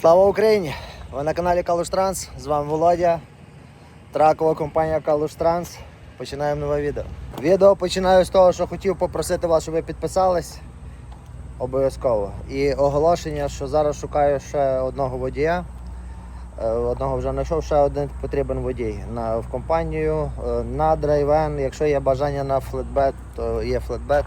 Слава Україні! Ви на каналі Калуш Транс. З вами Володя, тракова компанія Калуш Транс. Починаємо нове відео. Відео починаю з того, що хотів попросити вас, щоб ви підписались. Обов'язково. І оголошення, що зараз шукаю ще одного водія. Е, Одного вже знайшов, ще один потрібен водій на, в компанію е, на драйвен. Якщо є бажання на флетбет, то є флетбет.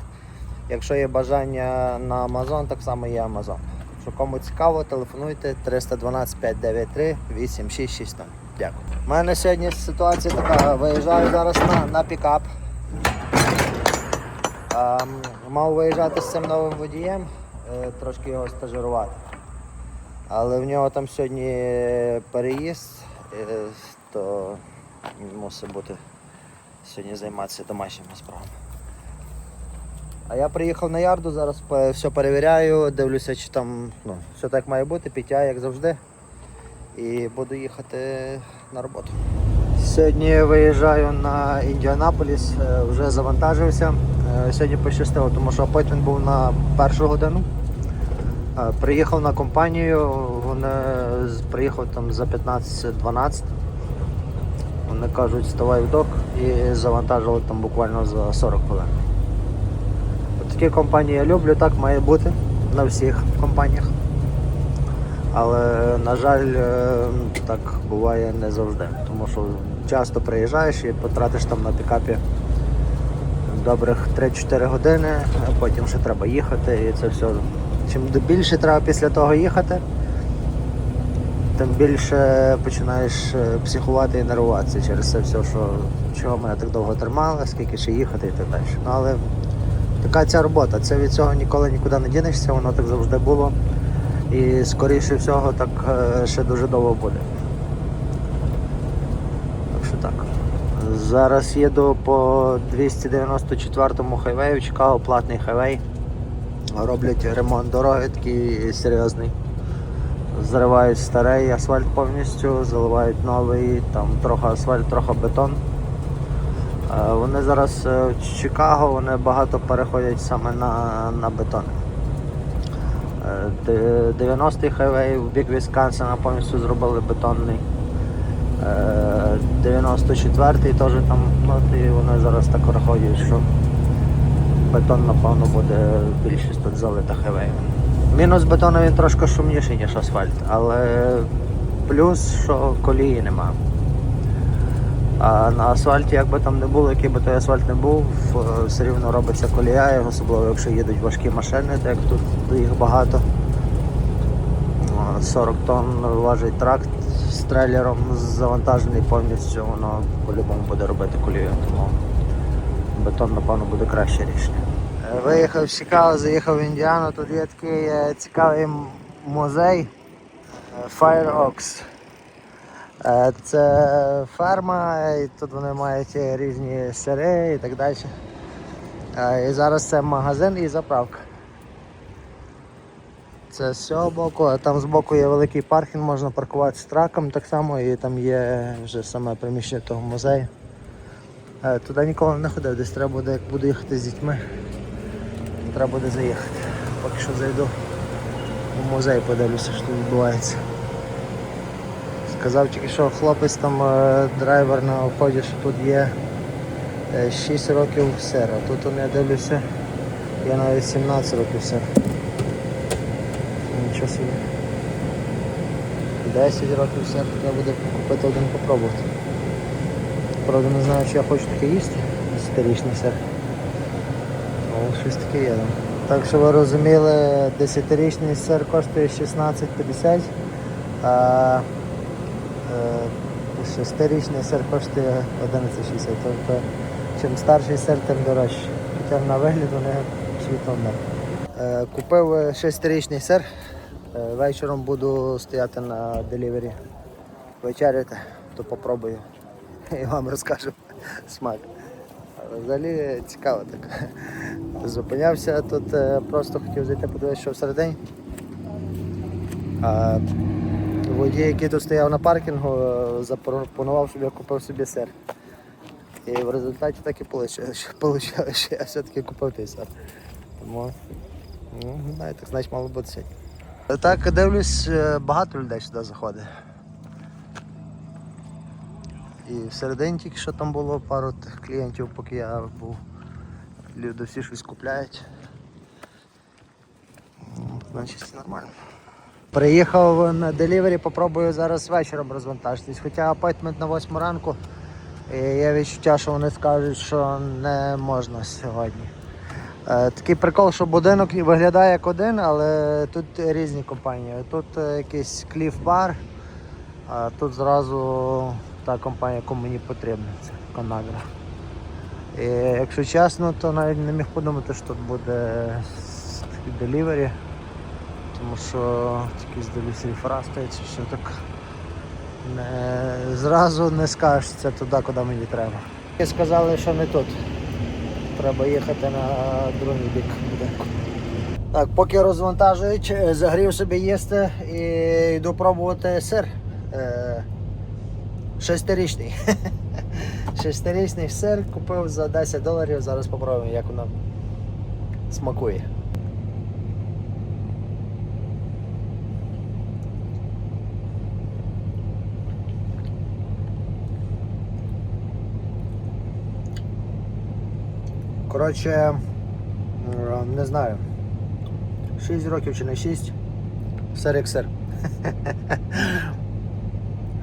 Якщо є бажання на Amazon, так само є Amazon. Якщо кому цікаво, телефонуйте 312 593 8660. Дякую. У мене сьогодні ситуація така. Виїжджаю зараз на, на пікап. Ем, мав виїжджати з цим новим водієм, е, трошки його стажирувати. Але в нього там сьогодні переїзд, е, то мусить бути сьогодні займатися домашніми справами. А я приїхав на ярду, зараз все перевіряю, дивлюся, чи там ну, все так має бути, пітя, як завжди. І буду їхати на роботу. Сьогодні виїжджаю на Індіанаполіс, е, вже завантажився. Е, Сьогодні пощастило, тому що апойтмент був на першу годину. Е, Приїхав на компанію, вони приїхав там за 15-12. Вони кажуть, вставай в док і завантажили там буквально за 40 хвилин. Такі компанії я люблю, так має бути на всіх компаніях. Але, на жаль, е, так буває не завжди. Тому що часто приїжджаєш і потратиш там на пікапі добрих 3-4 години, а потім ще треба їхати і це все. Чим більше треба після того їхати, тим більше починаєш е, психувати і нервуватися через це все, що чого мене так довго тримали, скільки ще їхати і так далі. Ну, але така ця робота, це від цього ніколи нікуди не дінешся, воно так завжди було. І скоріше всього так е, ще дуже довго буде. Так що так. Зараз їду по 294-му хайвею, чекав платний хайвей. Роблять ремонт дороги такий серйозний. Зривають старий асфальт повністю, заливають новий, там трохи асфальт, трохи бетон. Е, Вони зараз е, в Чикаго вони багато переходять саме на, на бетон. Е, 90-й хайвей в бік Вісконсина повністю зробили бетонний. Е, 94-й теж там, ну, і вони зараз так рахують, що бетон, напевно, буде більшість тут залита хайвеєм. Мінус бетону він трошки шумніший, ніж асфальт, але плюс, що колії нема. А на асфальті, як би там не було, який би той асфальт не був, е, все рівно робиться колія, особливо якщо їдуть важкі машини, так як тут їх багато. 40 тонн важить тракт з трейлером завантажений повністю, воно по-любому буде робити колію, тому бетон, напевно, буде краще рішення. Е, Виїхав з Чикаго, заїхав в Індіану, тут є такий е, цікавий музей Fire Ox. Е, Це ферма, і тут вони мають різні сири і так далі. Е, І зараз це магазин і заправка. Це з цього боку, а там з боку є великий паркінг, можна паркуватися траком так само, і там є вже саме приміщення того музею. Е, Туди ніколи не ходив, десь треба буде, як буду їхати з дітьми, треба буде заїхати. Поки що зайду в музей, подивлюся, що тут відбувається. Сказав тільки, що хлопець там е, драйвер на вході, що тут є е, 6 років сера. Тут он, я дивлюся, є навіть 17 років сера. Нічого собі. 10 років сер, треба буде купити один попробувати. Правда не знаю, чи я хочу таке їсти. 10-річний сер. Ну, щось таке є. Так що ви розуміли, 10-річний сир коштує 16,50, а 6-річний сир коштує 11,60. Тобто чим старший сир, тим дорожче. Хоча на вигляд вони світло. Е, Купив 6-річний сир. Е, Вечором буду стояти на делівері. Вечеряти, то попробую і вам розкажу смак. Взагалі цікаво так. Зупинявся тут, е, просто хотів зайти подивитися, що всередині. Водій, який тут стояв на паркінгу, е, запропонував, щоб я купив собі сир. І в результаті так і вийшло, що, я все-таки купив той сир. Тому, ну, знаю, так значить мало бути сьогодні. Так, дивлюсь, е, багато людей сюди заходить. І всередині тільки що там було пару тих клієнтів, поки я був. Люди всі щось купляють. Значить, все нормально. Приїхав на делівері, попробую зараз вечором розвантажитись. Хоча апойтмент на 8 ранку. І є відчуття, що вони скажуть, що не можна сьогодні. Е, Такий прикол, що будинок виглядає як один, але тут різні компанії. Тут е, якийсь кліф бар, а тут зразу та компанія, яку мені потрібна, це Conagro. І якщо чесно, то навіть не міг подумати, що тут буде делівері, тому що якийсь делівері фра стоїть, що так не, зразу не скажеш це туди, куди мені треба. І сказали, що не тут. Треба їхати на другий бік будинку. Так, поки розвантажують, е, загрів собі їсти і йду пробувати сир. Е, шестирічний. Шестирічний сир купив за 10 доларів. Зараз попробуємо, як воно смакує. Коротше, е, не знаю. 6 років чи не 6. Сир як сир.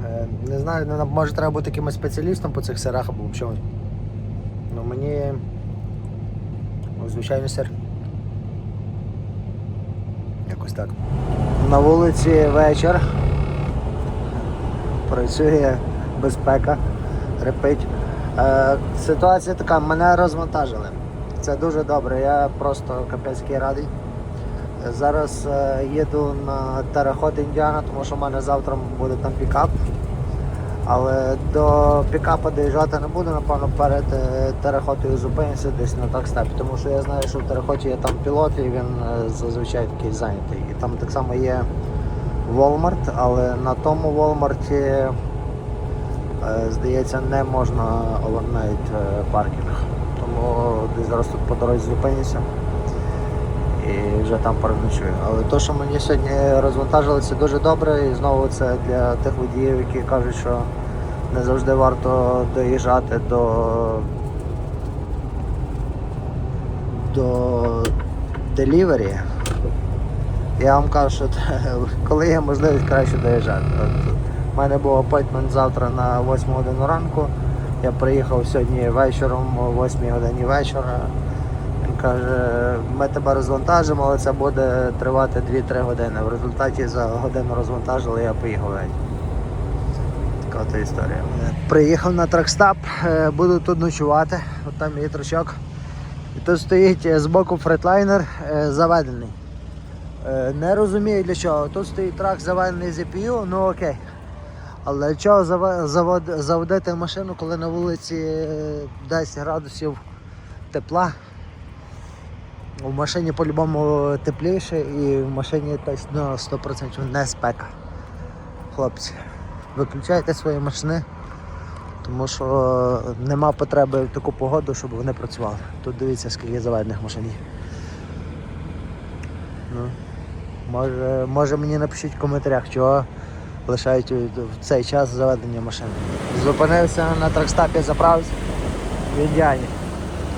Е, Не знаю, може треба бути якимось спеціалістом по цих сирах або взагалі. Ну мені ну, звичайний сир. Якось так. На вулиці вечір. Працює безпека, репить. Е, ситуація така, мене розвантажили. Це дуже добре, я просто капець який радий. Зараз е, їду на Терехот Індіана, тому що в мене завтра буде там пікап. Але до пікапа доїжджати не буду, напевно, перед Терехотою зупинюся десь на такстепі, тому що я знаю, що в Терехоті є там пілот і він е, зазвичай такий зайнятий. І там так само є Walmart, але на тому Walmart, здається, не можна overnight е, паркінг. Тому десь зараз тут по дорозі зупинюся і вже там переночую. Але то, що мені сьогодні розвантажили, це дуже добре. І знову це для тих водіїв, які кажуть, що не завжди варто доїжджати до, до делівері. Я вам кажу, що коли є можливість краще доїжджати. У мене був апойтмент завтра на 8 годину ранку. Я приїхав сьогодні вечором о 8 годині вечора. Він каже, ми тебе розвантажимо, але це буде тривати 2-3 години. В результаті за годину розвантажили, я поїхав. Така то історія. Приїхав на тракстап, е, буду тут ночувати, от там є трачок. І тут стоїть е, збоку фретлайнер е, заведений. Не розумію для чого. Тут стоїть трак заведений з EPU, ну окей. Але чого заводити машину, коли на вулиці е, 10 градусів тепла? У машині по-любому тепліше і в машині точно 100% не спека. Хлопці, виключайте свої машини, тому що нема потреби в таку погоду, щоб вони працювали. Тут дивіться, скільки заведених машин. Ну, може, може мені напишіть в коментарях, чого лишають в цей час заведення машин. Зупинився на тракстапі, заправився в Індіані.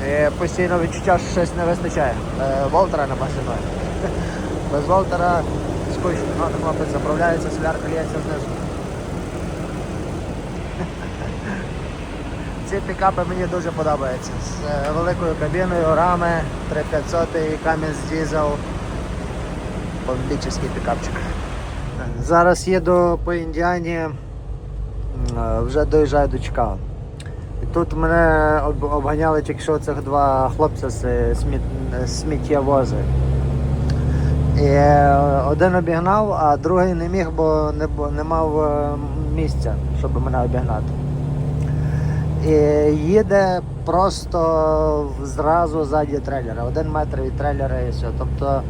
І постійно відчуття, що щось не вистачає. Е, Волтера нема мною. Без Волтера скучно, ну, хлопець заправляється, солярка лється знизу. Ці пікапи мені дуже подобаються. З е, великою кабіною, рами, 3500 Cummins дізел. Бомбічний пікапчик. Зараз їду по Індіані, е, вже доїжджаю до Чикаго. І тут мене обганяли тільки що цих два хлопця з сміт... сміттєвози. І е, один обігнав, а другий не міг, бо не, не мав е, місця, щоб мене обігнати. І їде просто зразу ззаді трейлера, один метр від трейлера і все. Тобто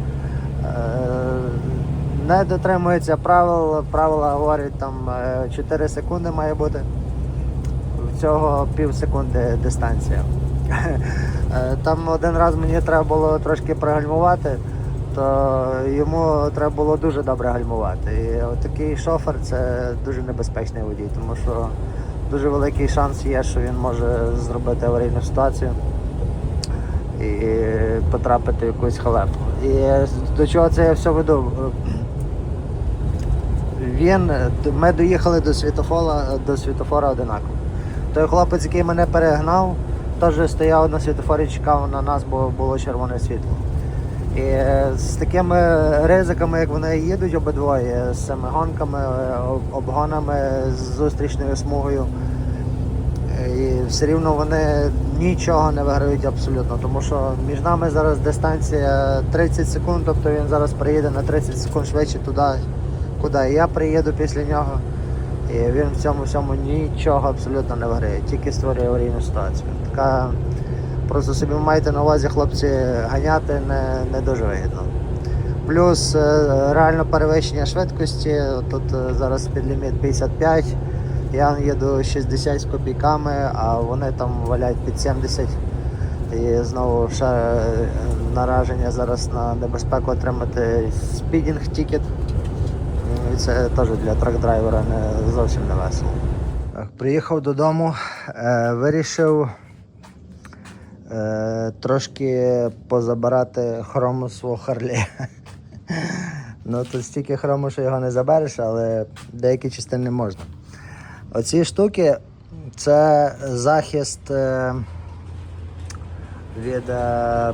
не дотримується правил, правила говорять там е, 4 секунди має бути. В цього пів секунди дистанція. Е, Там один раз мені треба було трошки пригальмувати, то йому треба було дуже добре гальмувати. І такий шофер це дуже небезпечний водій, тому що дуже великий шанс є, що він може зробити аварійну ситуацію і потрапити в якусь халепу. І до чого це я все веду? Він, ми доїхали до світофора, до світофора одинаково. Той хлопець, який мене перегнав, теж стояв на світофорі, чекав на нас, бо було червоне світло. І е, з такими ризиками, як вони їдуть обидвоє, з цими гонками, е, обгонами, з зустрічною смугою, е, і все рівно вони нічого не виграють абсолютно, тому що між нами зараз дистанція 30 секунд, тобто він зараз приїде на 30 секунд швидше туди, куди я приїду після нього. І він в цьому всьому нічого абсолютно не виграє, тільки створює аварійну ситуацію. Така просто собі маєте на увазі хлопці ганяти не, не дуже вигідно. Плюс е, реально перевищення швидкості. Тут е, зараз підліміт 55, я їду 60 з копійками, а вони там валять під 70. І знову ще е, нараження зараз на небезпеку отримати спідінг тікет. Це теж для трак-драйвера не зовсім не весело. Приїхав додому, е, вирішив е, трошки позабирати хрому свого Харлі. ну тут стільки хрому, що його не забереш, але деякі частини можна. Оці штуки це захист е, від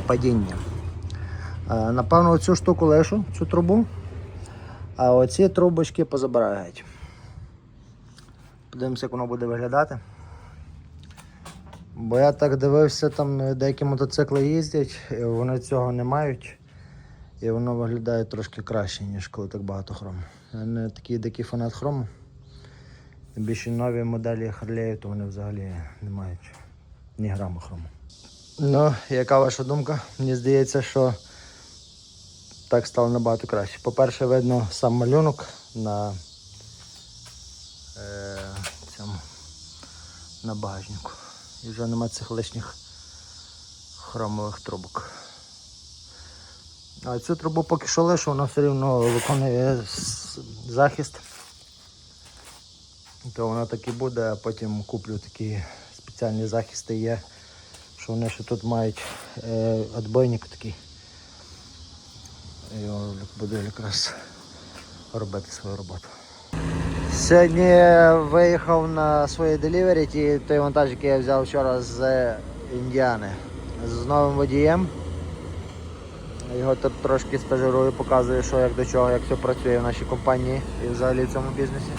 падіння. Напевно, цю штуку лишу, цю трубу. А оці трубочки позабираю геть. Подивимося, як воно буде виглядати. Бо я так дивився, там деякі мотоцикли їздять, і вони цього не мають. І воно виглядає трошки краще, ніж коли так багато хрому. Я не такий дикий фанат хрому. Більше нові моделі Харлею, то вони взагалі не мають ні граму хрому. Ну, яка ваша думка? Мені здається, що так стало набагато краще. По-перше, видно сам малюнок на е, цьому на багажнику. І вже нема цих лишніх хромових трубок. А цю трубу поки що лишу, вона все рівно виконує захист. То вона так і буде, а потім куплю такі спеціальні захисти є, що вони ще тут мають е, отбойник такий. І он буде якраз робити свою роботу. Сьогодні виїхав на своє делівері, ті, той вантаж, який я взяв вчора з Індіани, з новим водієм. Його тут трошки стажирую, показую, що як до чого, як все працює в нашій компанії і взагалі в цьому бізнесі.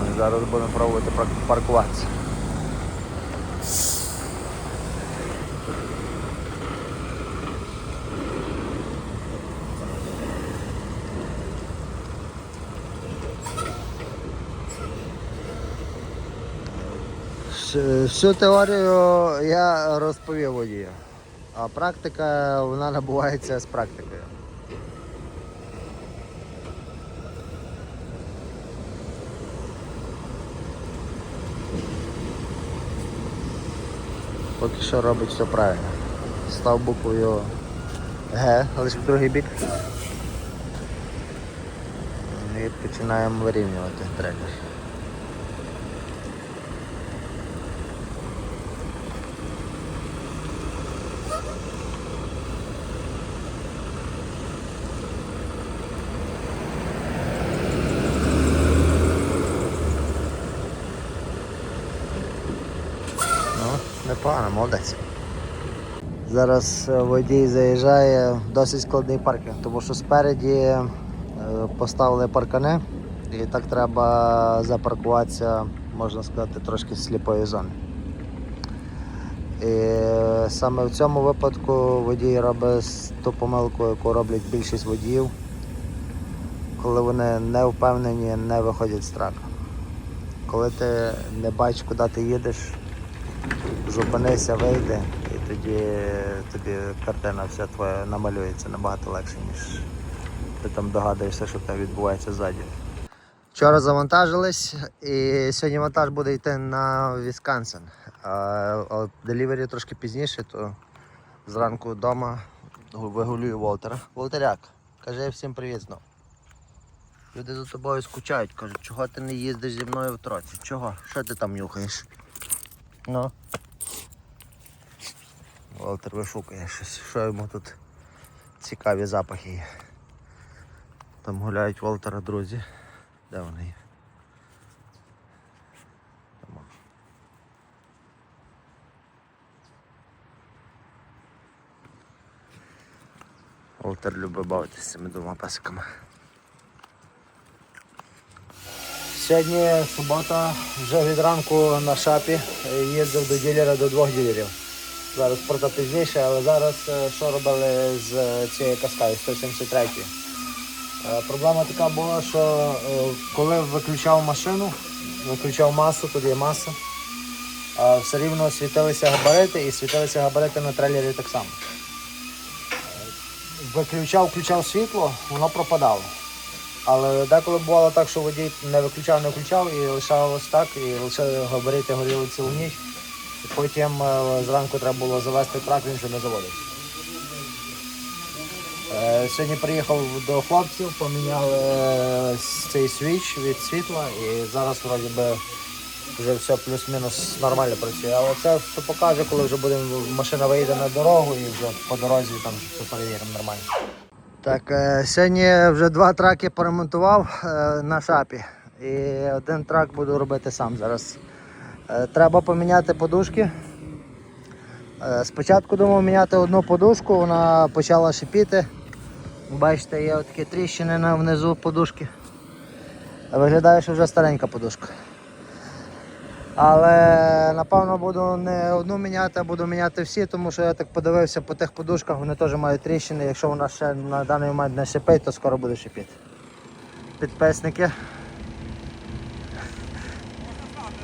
Ми зараз будемо пробувати паркуватися. Всю- Всю теорію я розповів водію, а практика вона набувається з практикою. Поки що робить все правильно. Став буквою Г, лише в другий бік. І починаємо вирівнювати трейлер. Ну, непогано, молодець. Зараз е, водій заїжджає в досить складний паркінг, тому що спереді е, поставили паркани і так треба запаркуватися, можна сказати, трошки з сліпої зони. І е, саме в цьому випадку водій робить ту помилку, яку роблять більшість водіїв, коли вони не впевнені, не виходять з трака. Коли ти не бачиш, куди ти їдеш, зупинися, вийди, і тоді тобі картина вся твоя намалюється набагато легше, ніж ти там догадуєшся, що там відбувається ззаді. Вчора завантажились, і сьогодні вантаж буде йти на Вісконсин. Делівері трошки пізніше, то Зранку вдома вигулюю Волтера. Волтеряк, кажи всім привіт знов. Люди за тобою скучають, кажуть, чого ти не їздиш зі мною в троці? Чого? Що ти там нюхаєш? Ну. Волтер вишукує щось, що йому тут цікаві запахи є. Там гуляють Волтера друзі. Де вони є? Волтер любить бавитися з цими двома песиками. Сьогодні субота, вже від ранку на шапі їздив до ділера до двох ділерів. Зараз про пізніше, але зараз е, що робили з е, цією каскою 173. Е, Проблема така була, що коли виключав машину, виключав масу, тут є маса, все рівно світилися габарити і світилися габарити на трейлері так само. Виключав, включав світло, воно пропадало. Але деколи бувало так, що водій не виключав, не включав і лишав ось так, і лише габарити горіли цілу ніч. Потім е, зранку треба було завести трак, він вже не заводився. Е, Сьогодні приїхав до хлопців, поміняли е, цей свіч від світла і зараз вроді би вже все плюс-мінус нормально працює. Але це все покаже, коли вже буде машина вийде на дорогу і вже по дорозі там все перевіримо нормально. Так, сьогодні вже два траки поремонтував на шапі. І один трак буду робити сам зараз. Е, Треба поміняти подушки. Е, Спочатку думав міняти одну подушку, вона почала шипіти. Бачите, є такі тріщини внизу подушки. Виглядає, що вже старенька подушка. Але напевно буду не одну міняти, а буду міняти всі, тому що я так подивився по тих подушках, вони теж мають тріщини. Якщо вона ще на даний момент не шипить, то скоро буде шипіти. Підписники.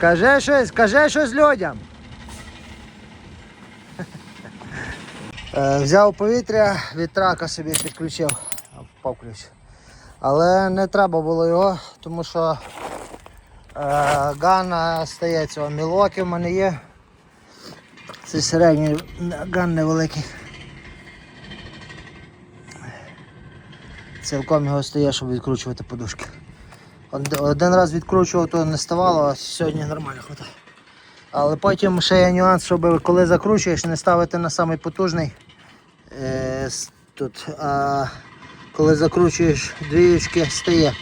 Кажи щось, кажи щось людям. Е, Взяв повітря, від трака собі підключив, впав ключ. Але не треба було його, тому що е, ган стає цього мілоки в мене є. Це середній ган невеликий. Цілком його стає, щоб відкручувати подушки. Од- Один раз відкручував, то не ставало, а сьогодні нормально хватає. Але потім ще є нюанс, щоб коли закручуєш, не ставити на самий потужний. Е, тут, а коли закручуєш двіючки, стає.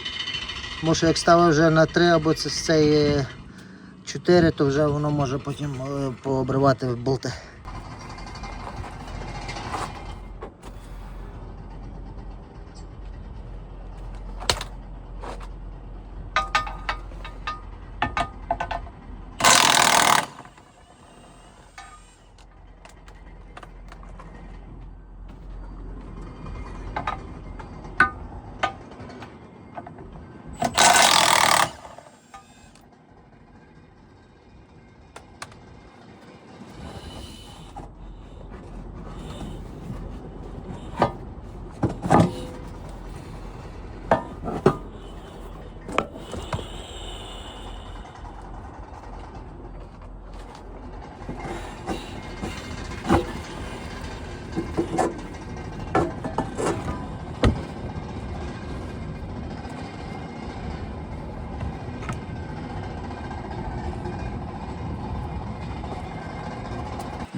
Що як ставив вже на 3 або це з цей 4, то вже воно може потім е, пообривати болти.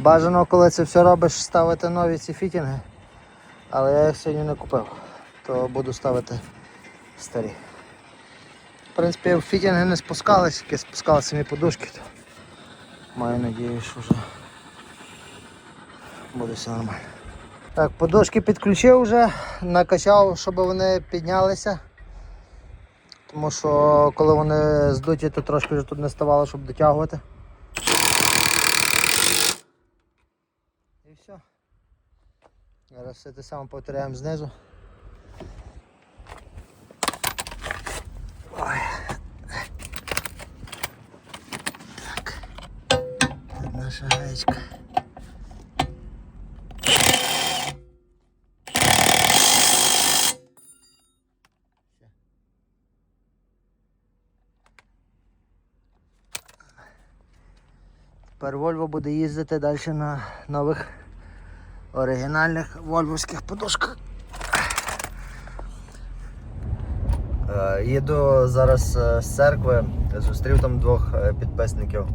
Бажано, коли це все робиш, ставити нові ці фітінги. Але я їх сьогодні не купив, то буду ставити старі. В принципі, фітінги не спускались, тільки спускали самі подушки. То маю надію, що вже буде все нормально. Так, подушки підключив вже, накачав, щоб вони піднялися. Тому що коли вони здуті, то трошки вже тут не ставало, щоб дотягувати. І все. Зараз все те саме повторяємо знизу. Ой. Так. Тут наша гаечка. Тепер Volvo буде їздити далі на нових оригінальних вольвовських подушках. Е, Їду зараз е, з церкви, зустрів там двох е, підписників.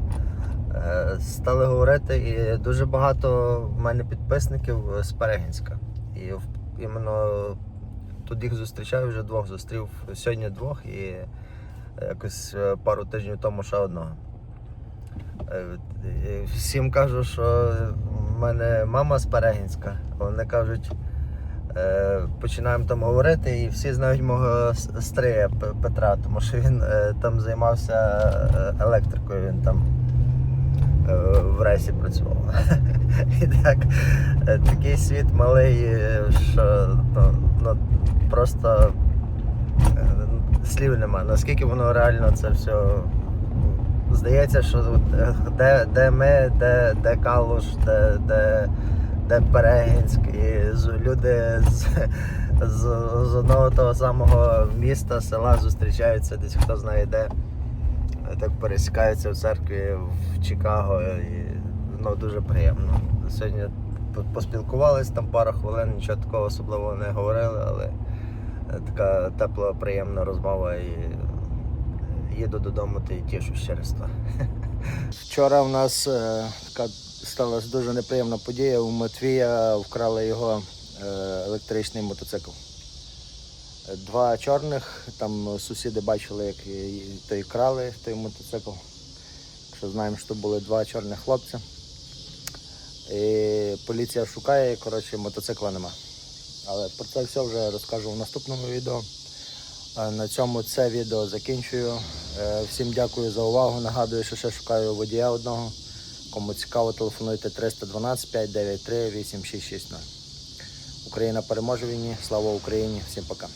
Стали говорити, і дуже багато в мене підписників з Перегінська. І іменно тут їх зустрічаю, вже двох зустрів сьогодні двох і якось пару тижнів тому ще одного. Всім кажу, що в мене мама з Перегінська. Вони кажуть, е, починаємо там говорити, і всі знають мого стрия Петра, тому що він е, там займався е, електрикою, він там е, в рейсі працював. І так, е, такий світ малий, е, що ну, ну, просто слів нема. Наскільки воно реально це все здається, що е, де, де ми, де, де Калуш, де, де, де Перегінськ, і люди з, з, з одного того самого міста, села зустрічаються десь хто знає де. Так пересікаються в церкві в Чикаго і ну, дуже приємно. Сьогодні по- поспілкувались там пару хвилин, нічого такого особливого не говорили, але е, така тепла, приємна розмова і їду додому та й тішусь через то. Вчора в нас е, така сталася дуже неприємна подія. У Матвія вкрали його е, електричний мотоцикл. Два чорних, там сусіди бачили, як той крали той мотоцикл. Що знаємо, що були два чорних хлопці. І поліція шукає, коротше, мотоцикла нема. Але про це все вже розкажу в наступному відео. На цьому це відео закінчую. Е, Всім дякую за увагу. Нагадую, що ще шукаю водія одного. Кому цікаво, телефонуйте 312 593 8660. Україна переможе війні. Слава Україні! Всім пока.